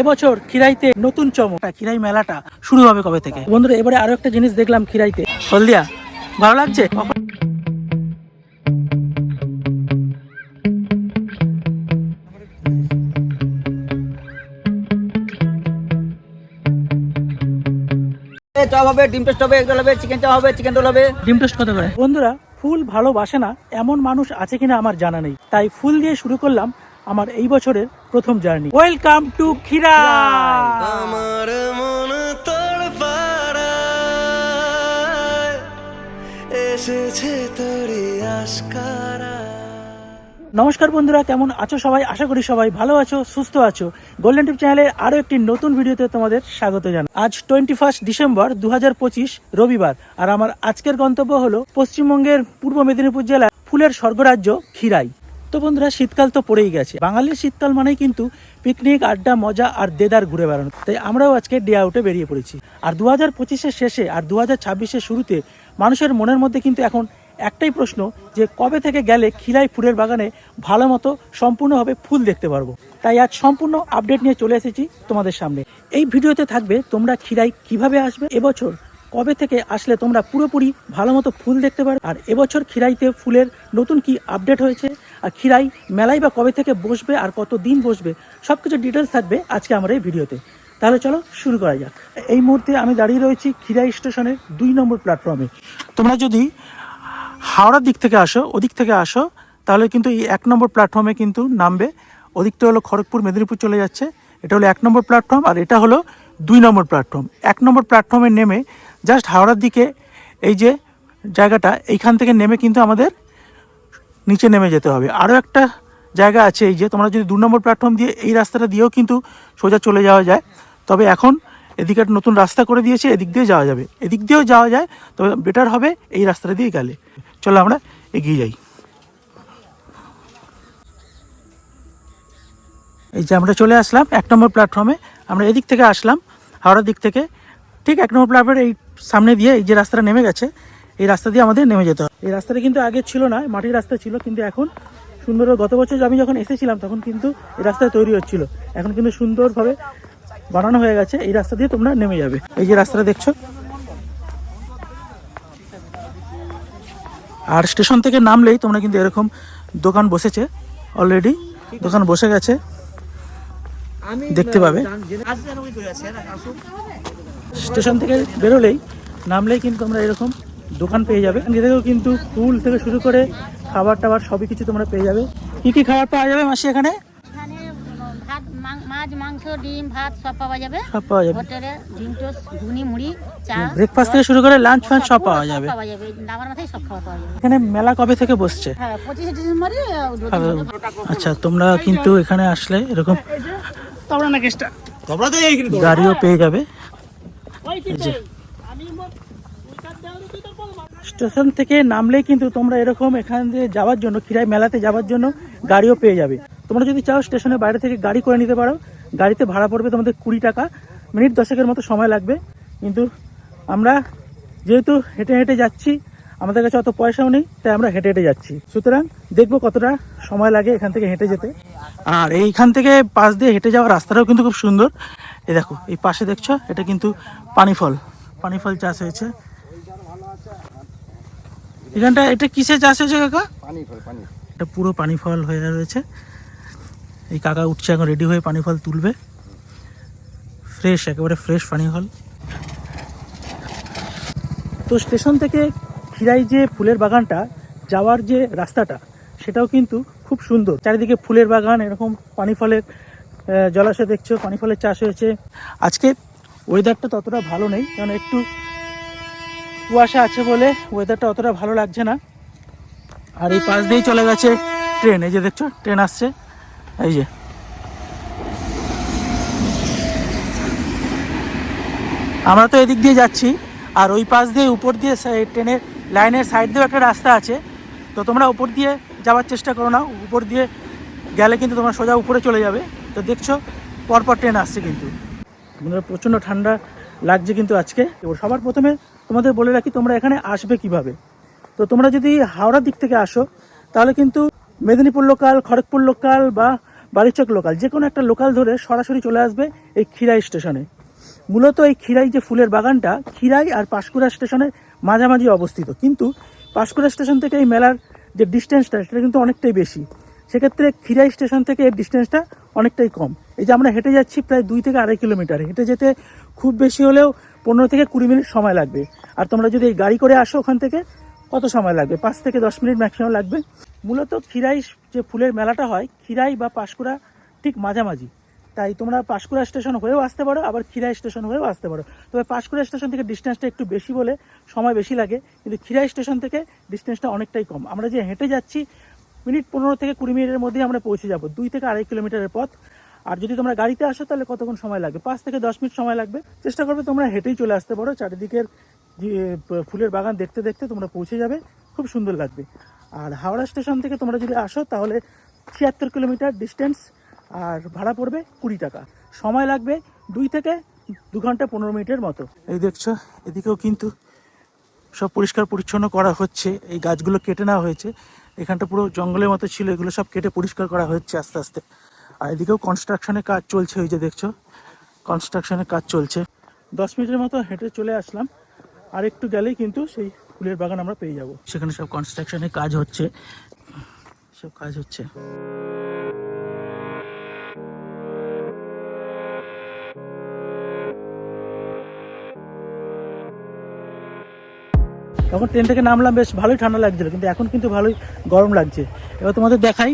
এবছর খিরাইতে নতুন চমক। খিরাই মেলাটা শুরু হবে কবে থেকে? বন্ধুরা এবারে আরও একটা জিনিস দেখলাম খিরাইতে। হলদিয়া ভালো লাগছে? চপ হবে ডিম টোস্ট হবে এগ হবে চিকেন চাপ হবে চিকেন রোল হবে। ডিম টোস্ট কত করে? বন্ধুরা ফুল ভালোবাসে না এমন মানুষ আছে কিনা আমার জানা নেই। তাই ফুল দিয়ে শুরু করলাম আমার এই বছরের প্রথম জার্নি। ওয়েলকাম টু খিরা আমার মন এসেছে আশকারা। নমস্কার বন্ধুরা কেমন আছো সবাই? আশা করি সবাই ভালো আছো সুস্থ আছো। গোল্ডেন টিপ চ্যানেলের আরও একটি নতুন ভিডিওতে তোমাদের স্বাগত জানাই। আজ টোয়েন্টি ফার্স্ট ডিসেম্বর দু হাজার পঁচিশ রবিবার। আর আমার আজকের গন্তব্য হলো পশ্চিমবঙ্গের পূর্ব মেদিনীপুর জেলার ফুলের স্বর্গরাজ্য খিরাই তো বন্ধুরা, শীতকাল তো পড়েই গেছে। বাঙালির শীতকাল মানেই কিন্তু পিকনিক, আড্ডা, মজা আর দেদার ঘুরে বেড়ানো। তাই আমরাও আজকে ডে আউটে বেরিয়ে পড়েছি। আর দু হাজার পঁচিশের শেষে আর দু হাজার ছাব্বিশের শুরুতে মানুষের মনের মধ্যে কিন্তু এখন একটাই প্রশ্ন যে, কবে থেকে গেলে খিলাই ফুলের বাগানে ভালো মতো সম্পূর্ণভাবে ফুল দেখতে পারব? তাই আজ সম্পূর্ণ আপডেট নিয়ে চলে এসেছি তোমাদের সামনে। এই ভিডিওতে থাকবে তোমরা খিরাই কীভাবে আসবে, এবছর কবে থেকে আসলে তোমরা পুরোপুরি ভালো মতো ফুল দেখতে পারো আর এবছর খিরাইতে ফুলের নতুন কি আপডেট হয়েছে? আর খিরাই মেলায় বা কবে থেকে বসবে আর কত দিন বসবে সব কিছু ডিটেলস থাকবে আজকে আমার এই ভিডিওতে। তাহলে চলো শুরু করা যাক। এই মুহূর্তে আমি দাঁড়িয়ে রয়েছি খিরাই স্টেশনের দুই নম্বর প্ল্যাটফর্মে তোমরা যদি হাওড়ার দিক থেকে আসো, ওদিক থেকে আসো, তাহলে কিন্তু এই এক নম্বর প্ল্যাটফর্মে কিন্তু নামবে। ওদিকটা হলো খড়গপুর, মেদিনীপুর চলে যাচ্ছে। এটা হলো এক নম্বর প্ল্যাটফর্ম আর এটা হলো দুই নম্বর প্ল্যাটফর্ম এক নম্বর প্ল্যাটফর্মে নেমে জাস্ট হাওড়ার দিকে এই যে জায়গাটা, এইখান থেকে নেমে কিন্তু আমাদের নিচে নেমে যেতে হবে। আরও একটা জায়গা আছে এই যে, তোমরা যদি দু নম্বর প্ল্যাটফর্ম দিয়ে এই রাস্তাটা দিয়েও কিন্তু সোজা চলে যাওয়া যায়। তবে এখন এদিকে একটা নতুন রাস্তা করে দিয়েছে, এদিক দিয়ে যাওয়া যাবে। এদিক দিয়েও যাওয়া যায়, তবে বেটার হবে এই রাস্তাটা দিয়ে গেলে। চলো আমরা এগিয়ে যাই। এই যে আমরা চলে আসলাম এক নম্বর প্ল্যাটফর্মে আমরা এদিক থেকে আসলাম, হাওড়ার দিক থেকে। ঠিক এক নম্বর প্ল্যাটফর্মের এই সামনে দিয়ে এই যে রাস্তাটা নেমে গেছে এই রাস্তা দিয়ে আমাদের নেমে যেতে হবে এই রাস্তাটা কিন্তু আগে ছিল না মাটির রাস্তা ছিল কিন্তু এখন সুন্দর গত বছর আমি যখন এসেছিলাম তখন কিন্তু এই রাস্তা তৈরি হচ্ছিল। এখন কিন্তু সুন্দরভাবে বানানো হয়ে গেছে এই রাস্তা দিয়ে তোমরা নেমে যাবে। এই যে রাস্তাটা দেখছ? আর স্টেশন থেকে নামলেই তোমরা কিন্তু এরকম দোকান বসেছে অলরেডি দোকান বসে গেছে। দেখতে পাবে। স্টেশন থেকে বেরোলেই নামলেই কিন্তু তোমরা এরকম দোকান পেয়ে যাবে। থেকেও কিন্তু ফুল থেকে শুরু করে খাবার টাবার সবই কিছু তোমরা পেয়ে যাবে। কি কি খাবার পাওয়া যাবে মাসি এখানে? এখানে ভাত মাছ মাংস ডিম ভাত সব পাওয়া যাবে। সব পাওয়া যাবে। হোটেলে ডিম টোস্ট ঘুগনি মুড়ি চা ব্রেকফাস্ট থেকে শুরু করে লাঞ্চ ফাঞ্চ সব পাওয়া যাবে। পাওয়া যাবে। নামার মাথায় সব খাওয়া পাওয়া যাবে। এখানে মেলা কবে থেকে বসছে? হ্যাঁ ডিসেম্বরে। আচ্ছা তোমরা কিন্তু এখানে আসলে এরকম গাড়িও পেয়ে যাবে। স্টেশন থেকে নামলেই কিন্তু তোমরা এরকম এখান দিয়ে যাওয়ার জন্য খিরাই মেলাতে যাওয়ার জন্য গাড়িও পেয়ে যাবে। তোমরা যদি চাও স্টেশনের বাইরে থেকে গাড়ি করে নিতে পারো। গাড়িতে ভাড়া পড়বে তোমাদের কুড়ি টাকা। মিনিট দশেকের মতো সময় লাগবে। কিন্তু আমরা যেহেতু হেঁটে হেঁটে যাচ্ছি, আমাদের কাছে অত পয়সাও নেই, তাই আমরা হেঁটে হেঁটে যাচ্ছি। সুতরাং দেখব কতটা সময় লাগে এখান থেকে হেঁটে যেতে। আর এইখান থেকে পাশ দিয়ে হেঁটে যাওয়ার রাস্তাটাও কিন্তু খুব সুন্দর। এই দেখো, এই পাশে দেখছ, এটা কিন্তু পানি ফল পানি ফল চাষ হয়েছে। এখানটা এটা কিসে চাষ হয়েছে কাকা? পানি ফল পানি এটা পুরো পানি ফল হয়ে রয়েছে। এই কাকা উঠছে এখন রেডি হয়ে পানি ফল তুলবে। ফ্রেশ একেবারে ফ্রেশ পানি ফল। তো স্টেশন থেকে খিরাই যে ফুলের বাগানটা যাওয়ার যে রাস্তাটা সেটাও কিন্তু খুব সুন্দর। চারিদিকে ফুলের বাগান এরকম পানি ফলের জলাশয় দেখছ পানি ফলের চাষ হয়েছে। আজকে ওয়েদারটা ততটা ভালো নেই কারণ একটু কুয়াশা আছে বলে ওয়েদারটা অতটা ভালো লাগছে না। আর এই পাশ দিয়েই চলে গেছে ট্রেন। এই যে দেখছ, ট্রেন আসছে। এই যে। আমরা তো এদিক দিয়ে যাচ্ছি, আর ওই পাশ দিয়ে উপর দিয়ে ট্রেনের লাইনের সাইড দিয়েও একটা রাস্তা আছে। তো তোমরা উপর দিয়ে যাওয়ার চেষ্টা করো না। উপর দিয়ে গেলে কিন্তু তোমরা সোজা উপরে চলে যাবে। তো দেখছ, পরপর ট্রেন আসছে কিন্তু। প্রচণ্ড ঠান্ডা লাগছে কিন্তু আজকে। সবার প্রথমে তোমাদের বলে রাখি, তোমরা এখানে আসবে কীভাবে? তো তোমরা যদি হাওড়ার দিক থেকে আসো, তাহলে কিন্তু মেদিনীপুর লোকাল, খড়গপুর লোকাল বা বালিচক লোকাল, যে কোনো একটা লোকাল ধরে সরাসরি চলে আসবে এই খিরাই স্টেশনে। মূলত এই খিরাই যে ফুলের বাগানটা খিরাই আর পাঁশকুড়া স্টেশনের মাঝামাঝি অবস্থিত। কিন্তু পাঁশকুড়া স্টেশন থেকে এই মেলার যে ডিস্টেন্সটা সেটা কিন্তু অনেকটাই বেশি। সেক্ষেত্রে খিরাই স্টেশন থেকে এর ডিস্টেন্সটা অনেকটাই কম। এই যে আমরা হেঁটে যাচ্ছি প্রায় দুই থেকে আড়াই কিলোমিটার। হেঁটে যেতে খুব বেশি হলেও পনেরো থেকে কুড়ি মিনিট সময় লাগবে। আর তোমরা যদি গাড়ি করে আসো ওখান থেকে, কত সময় লাগবে? পাঁচ থেকে দশ মিনিট ম্যাক্সিমাম লাগবে। মূলত খিরাই যে ফুলের মেলাটা হয়, খিরাই বা পাঁশকুড়া ঠিক মাঝামাঝি। তাই তোমরা পাঁশকুড়া স্টেশন হয়েও আসতে পারো, আবার খিরাই স্টেশন হয়েও আসতে পারো। তবে পাঁশকুড়া স্টেশন থেকে ডিস্টেন্সটা একটু বেশি বলে সময় বেশি লাগে, কিন্তু খিরাই স্টেশন থেকে ডিস্টেন্সটা অনেকটাই কম। আমরা যে হেঁটে যাচ্ছি, মিনিট পনেরো থেকে কুড়ি মিনিটের মধ্যেই আমরা পৌঁছে যাব, দুই থেকে আড়াই কিলোমিটারের পথ। আর যদি তোমরা গাড়িতে আসো, তাহলে কতক্ষণ সময় লাগবে? পাঁচ থেকে দশ মিনিট সময় লাগবে। চেষ্টা করবে তোমরা হেঁটেই চলে আসতে পারো। চারিদিকের ফুলের বাগান দেখতে দেখতে তোমরা পৌঁছে যাবে। খুব সুন্দর লাগবে। আর হাওড়া স্টেশন থেকে তোমরা যদি আসো, তাহলে ছিয়াত্তর কিলোমিটার ডিস্টেন্স, আর ভাড়া পড়বে কুড়ি টাকা। সময় লাগবে দুই থেকে দু ঘণ্টা পনেরো মিনিটের মতো। এই দেখছ, এদিকেও কিন্তু সব পরিষ্কার পরিচ্ছন্ন করা হচ্ছে। এই গাছগুলো কেটে নেওয়া হয়েছে। এখানটা পুরো জঙ্গলের মতো ছিল। এগুলো সব কেটে পরিষ্কার করা হচ্ছে আস্তে আস্তে। আর এদিকেও কনস্ট্রাকশনের কাজ চলছে ওই যে দেখছ? কনস্ট্রাকশনের কাজ চলছে। দশ মিনিটের মতো হেঁটে চলে আসলাম। আর একটু গেলেই কিন্তু সেই ফুলের বাগান আমরা পেয়ে যাব। সেখানে সব কনস্ট্রাকশনের কাজ হচ্ছে। সব কাজ হচ্ছে। তখন ট্রেন থেকে নামলাম, বেশ ভালোই ঠান্ডা লাগছিল, কিন্তু এখন কিন্তু ভালোই গরম লাগছে। এবার তোমাদের দেখাই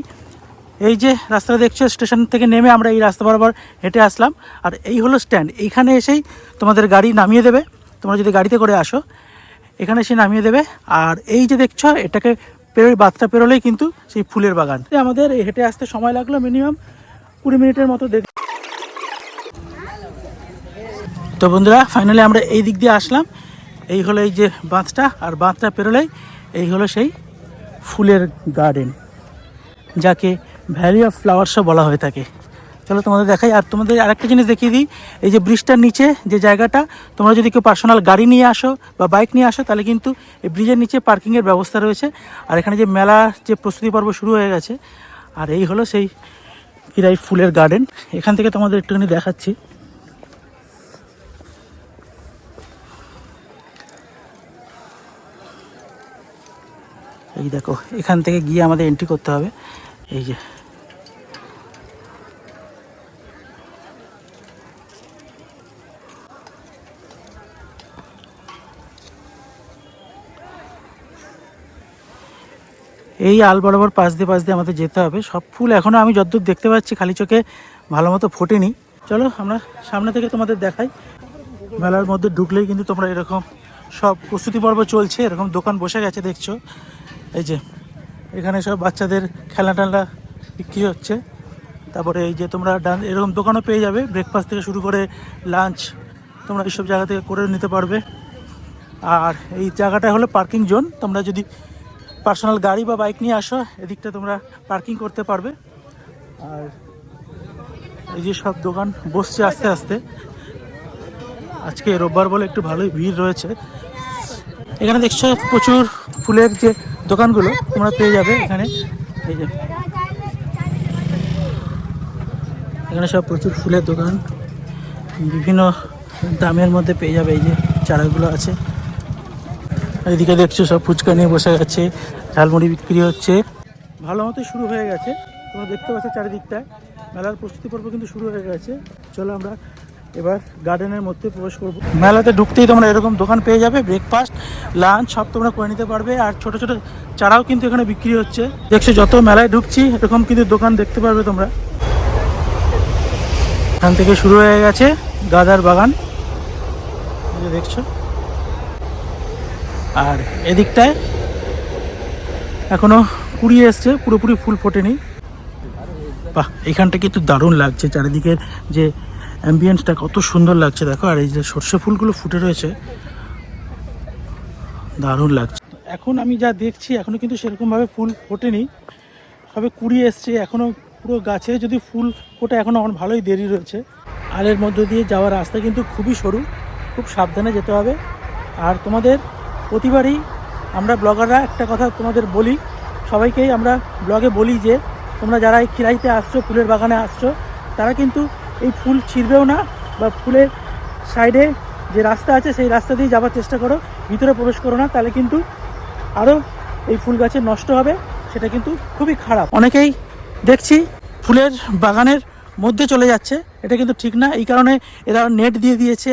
এই যে রাস্তা দেখছ, স্টেশন থেকে নেমে আমরা এই রাস্তা বরাবর হেঁটে আসলাম। আর এই হলো স্ট্যান্ড এইখানে এসেই তোমাদের গাড়ি নামিয়ে দেবে। তোমরা যদি গাড়িতে করে আসো, এখানে এসে নামিয়ে দেবে। আর এই যে দেখছ, এটাকে পেরোই বাতটা পেরোলেই কিন্তু সেই ফুলের বাগান। আমাদের হেঁটে আসতে সময় লাগল মিনিমাম কুড়ি মিনিটের মতো দেখ তো বন্ধুরা ফাইনালি আমরা এই দিক দিয়ে আসলাম। এই হলো এই যে বাঁধটা, আর বাঁধটা পেরোলেই এই হলো সেই ফুলের গার্ডেন যাকে ভ্যালি অফ ফ্লাওয়ার ফ্লাওয়ার্সও বলা হয়ে থাকে। চলো তোমাদের দেখাই। আর তোমাদের আরেকটা জিনিস দেখিয়ে দিই। এই যে ব্রিজটার নিচে যে জায়গাটা, তোমরা যদি কেউ পার্সোনাল গাড়ি নিয়ে আসো বা বাইক নিয়ে আসো, তাহলে কিন্তু এই ব্রিজের নিচে পার্কিংয়ের ব্যবস্থা রয়েছে। আর এখানে যে মেলা, যে প্রস্তুতি পর্ব শুরু হয়ে গেছে, আর এই হলো সেই কিরাই ফুলের গার্ডেন এখান থেকে তোমাদের একটুখানি দেখাচ্ছি। এই দেখো, এখান থেকে গিয়ে আমাদের এন্ট্রি করতে হবে। এই যে। এই আল বরাবর পাশ দিয়ে পাশ দিয়ে আমাদের যেতে হবে। সব ফুল এখনও আমি যতদূর দেখতে পাচ্ছি খালি চোখে ভালো মতো ফোটেনি। চলো আমরা সামনে থেকে তোমাদের দেখাই। মেলার মধ্যে ঢুকলেই কিন্তু তোমরা এরকম সব প্রস্তুতি পর্ব চলছে, এরকম দোকান বসে গেছে দেখছ। এই যে। এখানে সব বাচ্চাদের খেলনা টেলনা বিক্রি হচ্ছে। তারপরে এই যে তোমরা ডান, এরকম দোকানও পেয়ে যাবে। ব্রেকফাস্ট থেকে শুরু করে লাঞ্চ তোমরা এইসব জায়গা থেকে করে নিতে পারবে। আর এই জায়গাটা হলো পার্কিং জোন তোমরা যদি পার্সোনাল গাড়ি বা বাইক নিয়ে আসো, এদিকটা তোমরা পার্কিং করতে পারবে। আর এই যে সব দোকান বসছে আস্তে আস্তে। আজকে রোববার বলে একটু ভালোই ভিড় রয়েছে। এখানে দেখছ প্রচুর ফুলের যে দোকানগুলো তোমরা পেয়ে যাবে এখানে। এখানে সব প্রচুর ফুলের দোকান। বিভিন্ন দামের মধ্যে পেয়ে যাবে এই যে চারাগুলো আছে। এদিকে দেখছ সব ফুচকা নিয়ে বসে গেছে ঝালমুড়ি বিক্রি হচ্ছে। ভালো মতো শুরু হয়ে গেছে। তোমরা দেখতে পাচ্ছ চারিদিকটায়। মেলার প্রস্তুতি পর্ব কিন্তু শুরু হয়ে গেছে। চলো আমরা এবার গার্ডেনের মধ্যে প্রবেশ করব। মেলাতে ঢুকতেই তোমরা এরকম দোকান পেয়ে যাবে ব্রেকফাস্ট লাঞ্চ সব তোমরা করে নিতে পারবে। আর ছোট ছোট চারাও কিন্তু এখানে বিক্রি হচ্ছে। দেখছ, যত মেলায় ঢুকছি, এরকম কিন্তু দোকান দেখতে পারবে তোমরা। এখান থেকে শুরু হয়ে গেছে গাদার বাগান। দেখছ। আর এদিকটায় এখনও কুড়িয়ে এসছে, পুরোপুরি ফুল ফোটেনি। বাহ এখানটা কিন্তু দারুণ লাগছে। চারিদিকের যে অ্যাম্বিয়েন্সটা কত সুন্দর লাগছে, দেখো, আর এই যে সর্ষে ফুলগুলো ফুটে রয়েছে, দারুণ লাগছে। এখন আমি যা দেখছি এখনও কিন্তু সেরকমভাবে ফুল ফোটেনি, তবে কুড়িয়ে এসছে এখনও পুরো গাছে যদি ফুল ফোটে, এখনও আমার ভালোই দেরি রয়েছে। আলের মধ্য দিয়ে যাওয়ার রাস্তা কিন্তু খুবই সরু, খুব সাবধানে যেতে হবে। আর তোমাদের প্রতিবারই আমরা ব্লগাররা একটা কথা তোমাদের বলি, সবাইকেই আমরা ব্লগে বলি যে, তোমরা যারা এই খিরাইতে আসছো, ফুলের বাগানে আসছো, তারা কিন্তু এই ফুল ছিঁড়বেও না বা ফুলের সাইডে যে রাস্তা আছে সেই রাস্তা দিয়ে যাওয়ার চেষ্টা করো। ভিতরে প্রবেশ করো না, তাহলে কিন্তু আরও এই ফুল গাছে নষ্ট হবে, সেটা কিন্তু খুবই খারাপ। অনেকেই দেখছি ফুলের বাগানের মধ্যে চলে যাচ্ছে, এটা কিন্তু ঠিক না। এই কারণে এরা নেট দিয়ে দিয়েছে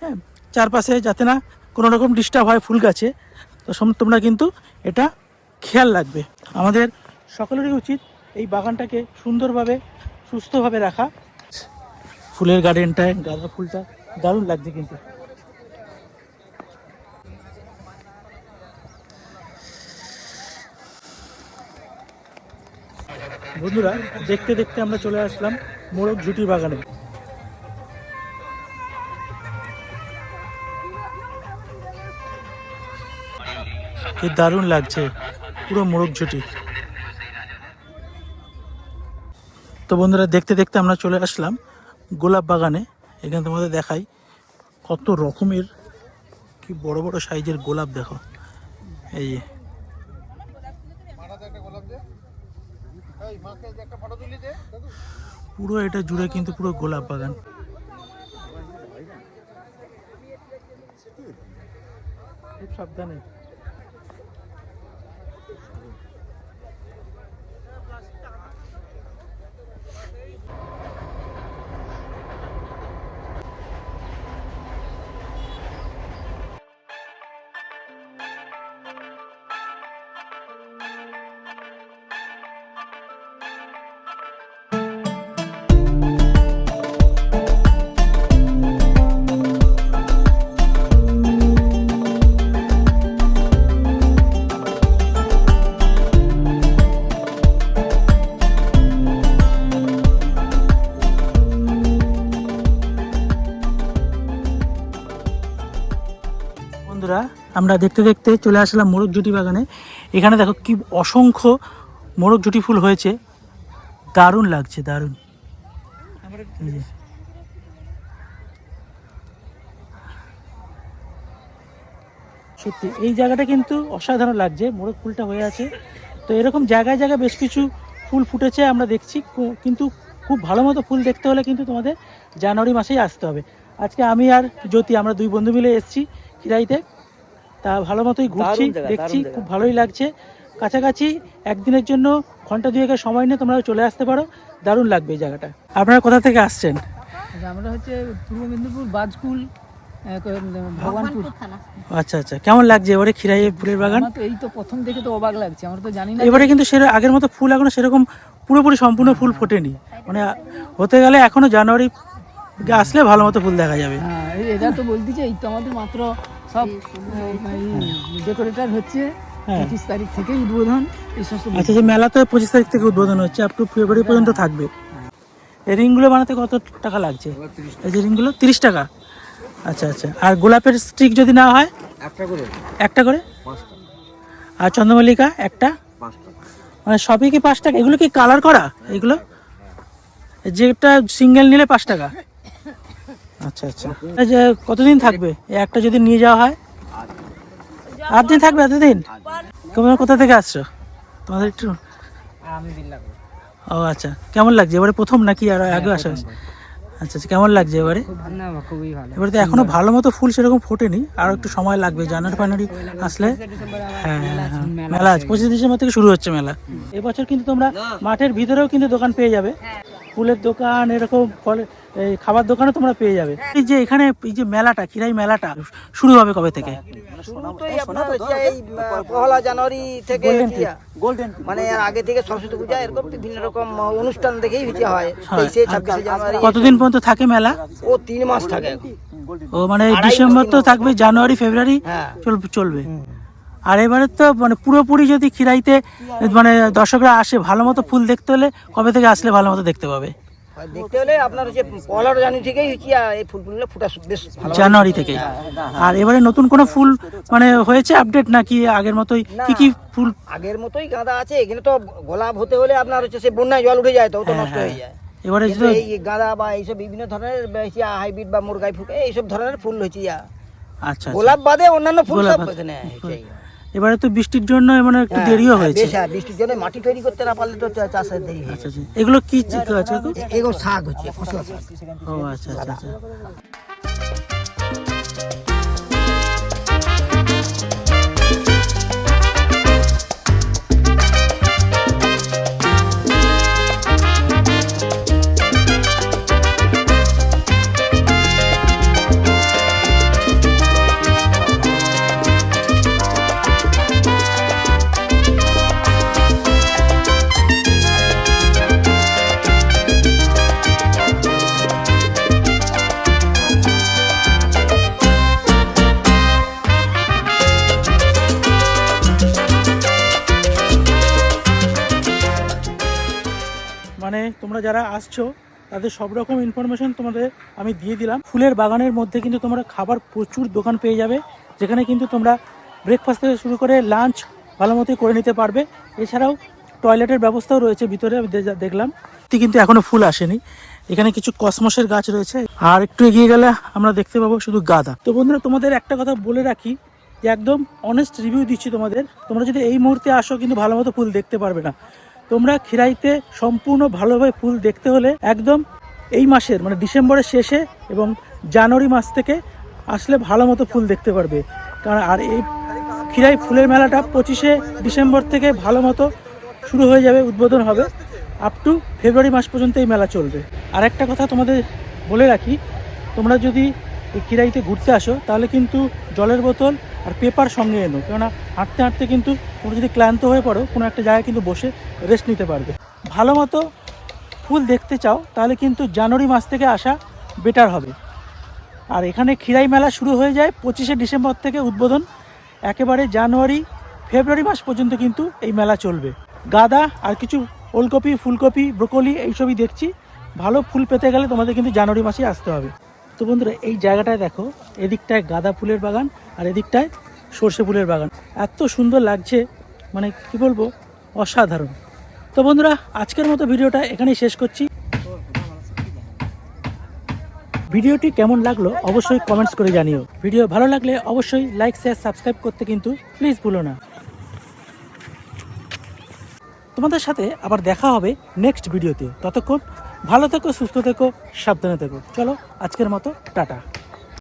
হ্যাঁ চারপাশে যাতে না কোনো রকম ডিস্টার্ব হয় ফুল গাছে। তো তোমরা কিন্তু এটা খেয়াল রাখবে। আমাদের সকলেরই উচিত এই বাগানটাকে সুন্দরভাবে, সুস্থভাবে রাখা। ফুলের গার্ডেনটায় গাঁদা ফুলটা, দারুণ লাগছে কিন্তু। বন্ধুরা, দেখতে দেখতে আমরা চলে আসলাম মোরগ ঝুটি বাগানে। কি দারুণ লাগছে, পুরো মোরগ ঝুটি। তো বন্ধুরা, দেখতে দেখতে আমরা চলে আসলাম গোলাপ বাগানে, এখানে তোমাদের দেখাই কত রকমের, কি বড় বড় সাইজের গোলাপ দেখো। এই পুরো এটা জুড়ে কিন্তু পুরো গোলাপ বাগান। সাবধানে। বন্ধুরা, আমরা দেখতে দেখতে চলে আসলাম মোরগ জুটি বাগানে। এখানে দেখো কি অসংখ্য মোরগ জুটি ফুল হয়েছে। দারুণ লাগছে, দারুণ। সত্যি, এই জায়গাটা কিন্তু অসাধারণ লাগছে, মোরগ ফুলটা হয়ে আছে। তো এরকম জায়গায় জায়গায় বেশ কিছু ফুল ফুটেছে আমরা দেখছি। কিন্তু খুব ভালো মতো ফুল দেখতে হলে কিন্তু তোমাদের জানুয়ারি মাসেই আসতে হবে। আজকে আমি আর জ্যোতি, আমরা দুই বন্ধু মিলে এসেছি। খিরাইতে তা ভালো মতোই ঘুরছি দেখছি খুব ভালোই লাগছে। কাছাকাছি একদিনের জন্য ঘণ্টা দুয়েকের সময় নিয়ে তোমরা চলে আসতে পারো। দারুণ লাগবে এই জায়গাটা। আপনারা কোথা থেকে আসছেন? আচ্ছা, আমরা হচ্ছে পূর্ব মেদিনীপুর বাজকুল ভগবানপুর। আচ্ছা আচ্ছা কেমন লাগছে এবারে খিরাই ফুলের বাগান? এই তো প্রথম দেখে তো অবাক লাগছে আমরা তো জানি না এবারে কিন্তু সে আগের মতো ফুল এখনও সেরকম পুরোপুরি সম্পূর্ণ ফুল ফোটেনি। মানে হতে গেলে এখনও জানুয়ারি আসলে ভালো মতো ফুল দেখা যাবে। হ্যাঁ এই এরা তো বলতেছে এই তো আমাদের মাত্র সব ডেকোরেটর হচ্ছে হ্যাঁ। পঁচিশ তারিখ থেকে উদ্বোধন এই সমস্ত আচ্ছা যে মেলা তো পঁচিশ তারিখ থেকে উদ্বোধন হচ্ছে আপ টু ফেব্রুয়ারি পর্যন্ত থাকবে। এই রিংগুলো বানাতে কত টাকা লাগছে? এই যে রিংগুলো তিরিশ টাকা? আচ্ছা আচ্ছা। আর গোলাপের স্টিক যদি না হয়? একটা করে। একটা করে? আর চন্দ্রমল্লিকা একটা? মানে সবই কি পাঁচ টাকা? এগুলো কি কালার করা? এগুলো? যেটা সিঙ্গেল নিলে পাঁচ টাকা? আচ্ছা আচ্ছা। এই যে কতদিন থাকবে? একটা যদি নিয়ে যাওয়া হয়? আট দিন থাকবে এতদিন? তোমরা কোথা থেকে আসছো? তোমাদের একটু? ও আচ্ছা। কেমন লাগছে? এবারে প্রথম নাকি আর আগে আসা আচ্ছা আচ্ছা। কেমন লাগছে এবারে? না খুবই ভালো। এবারে তো এখনও ভালো মতো ফুল সেরকম ফোটেনি। আর একটু সময় লাগবে। জানুয়ারি ফানুয়ারি আসলে। হ্যাঁ হ্যাঁ, হ্যাঁ। মেলা আছে। পঁচিশ ডিসেম্বর থেকে শুরু হচ্ছে মেলা। এবছর কিন্তু তোমরা মাঠের ভিতরেও কিন্তু দোকান পেয়ে যাবে। ফুলের দোকান এরকম ফলে এই খাবার দোকানও তোমরা পেয়ে যাবে। এই যে এখানে এই যে মেলাটা কিরাই মেলাটা শুরু হবে কবে থেকে? এই আহ, পহেলা জানুয়ারি থেকে গোল্ডেন মানে আগে থেকে সরস্বতী পূজা এরকম বিভিন্ন রকম অনুষ্ঠান দেখেই হয়। তেইশে ছাব্বিশে জানুয়ারি। কতদিন পর্যন্ত থাকে মেলা? ও তিন মাস থাকে ও মানে ডিসেম্বর তো থাকবে জানুয়ারি ফেব্রুয়ারি হ্যাঁ। চলবে। আর এবারে তো মানে পুরোপুরি যদি খিরাইতে মানে দর্শকরা আসে ভালো মতো ফুল দেখতে হলে কবে থেকে আসলে ভালো মতো দেখতে পাবে? দেখতে হলে আপনার হচ্ছে জানুয়ারি থেকেই হচ্ছে এই ফুলগুলো ফুটা বেশ জানুয়ারি থেকে আর এবারে নতুন কোনো ফুল মানে হয়েছে আপডেট নাকি আগের মতোই? কি কি ফুল? আগের মতোই গাঁদা আছে এখানে তো গোলাপ হতে হলে আপনার হচ্ছে সে বন্যায় জল উঠে যায় তো তো হ্যাঁ, নষ্ট হয়ে। যায়। এবারে এই গাঁদা বা এইসব বিভিন্ন ধরনের হাইব্রিড বা মুরগাই ফুল এইসব ধরনের ফুল হচ্ছে আচ্ছা আচ্ছা। গোলাপ বাদে অন্যান্য ফুল সব। এখানে। এবারে তো বৃষ্টির জন্য মানে একটু হ্যাঁ, দেরিও হ্যাঁ, হয়েছে। হ্যাঁ বৃষ্টির জন্য মাটি তৈরি করতে না পারলে তো চাষের দেরি আচ্ছা আচ্ছা। এগুলো কি আছে এগুলো শাক হচ্ছে ফসল। ও আচ্ছা আচ্ছা। তোমরা যারা আসছো, তাদের সব রকম ইনফরমেশন তোমাদের আমি দিয়ে দিলাম। ফুলের বাগানের মধ্যে কিন্তু তোমরা খাবার প্রচুর দোকান পেয়ে যাবে, যেখানে কিন্তু তোমরা ব্রেকফাস্ট থেকে শুরু করে লাঞ্চ ভালো মতোই করে নিতে পারবে। এছাড়াও টয়লেটের ব্যবস্থাও রয়েছে ভিতরে, আমি দেখলাম। কিন্তু এখনও ফুল আসেনি। এখানে কিছু কসমসের গাছ রয়েছে। আর একটু এগিয়ে গেলে আমরা দেখতে পাবো শুধু গাঁদা। তো বন্ধুরা, তোমাদের একটা কথা বলে রাখি যে একদম অনেস্ট রিভিউ দিচ্ছি তোমাদের। তোমরা যদি এই মুহূর্তে আসো, কিন্তু ভালো মতো ফুল দেখতে পারবে না। তোমরা খিরাইতে সম্পূর্ণ ভালোভাবে ফুল দেখতে হলে একদম এই মাসের মানে ডিসেম্বরের শেষে এবং জানুয়ারি মাস থেকে আসলে ভালো মতো ফুল দেখতে পারবে। কারণ আর এই খিরাই ফুলের মেলাটা পঁচিশে ডিসেম্বর থেকে ভালো মতো শুরু হয়ে যাবে, উদ্বোধন হবে। আপ টু ফেব্রুয়ারি মাস পর্যন্ত এই মেলা চলবে। আর একটা কথা তোমাদের বলে রাখি, তোমরা যদি এই খিরাইতে ঘুরতে আসো, তাহলে কিন্তু জলের বোতল আর পেপার সঙ্গে এনো। কেননা হাঁটতে হাঁটতে কিন্তু তোমরা যদি ক্লান্ত হয়ে পড়ো, কোনো একটা জায়গায় কিন্তু বসে রেস্ট নিতে পারবে। ভালো মতো ফুল দেখতে চাও, তাহলে কিন্তু জানুয়ারি মাস থেকে আসা বেটার হবে। আর এখানে খিরাই মেলা শুরু হয়ে যায় পঁচিশে ডিসেম্বর থেকে উদ্বোধন। একেবারে জানুয়ারি, ফেব্রুয়ারি মাস পর্যন্ত কিন্তু এই মেলা চলবে। গাঁদা আর কিছু ওলকপি, ফুলকপি, ব্রোকলি এইসবই দেখছি। ভালো ফুল পেতে গেলে তোমাদের কিন্তু জানুয়ারি মাসেই আসতে হবে। তো বন্ধুরা, এই জায়গাটায় দেখো, এদিকটায় গাঁদা ফুলের বাগান আর এদিকটায় সর্ষে ফুলের বাগান। এত সুন্দর লাগছে মানে কি বলব, অসাধারণ। তো বন্ধুরা, আজকের মতো ভিডিওটা এখানেই শেষ করছি। ভিডিওটি কেমন লাগল অবশ্যই কমেন্টস করে জানিও। ভিডিও ভালো লাগলে অবশ্যই লাইক শেয়ার সাবস্ক্রাইব করতে কিন্তু প্লিজ ভুলো না। তোমাদের সাথে আবার দেখা হবে নেক্সট ভিডিওতে। ততক্ষণ ভালো থেকো সুস্থ থেকো সাবধানে থেকো। চলো আজকের মতো টাটা।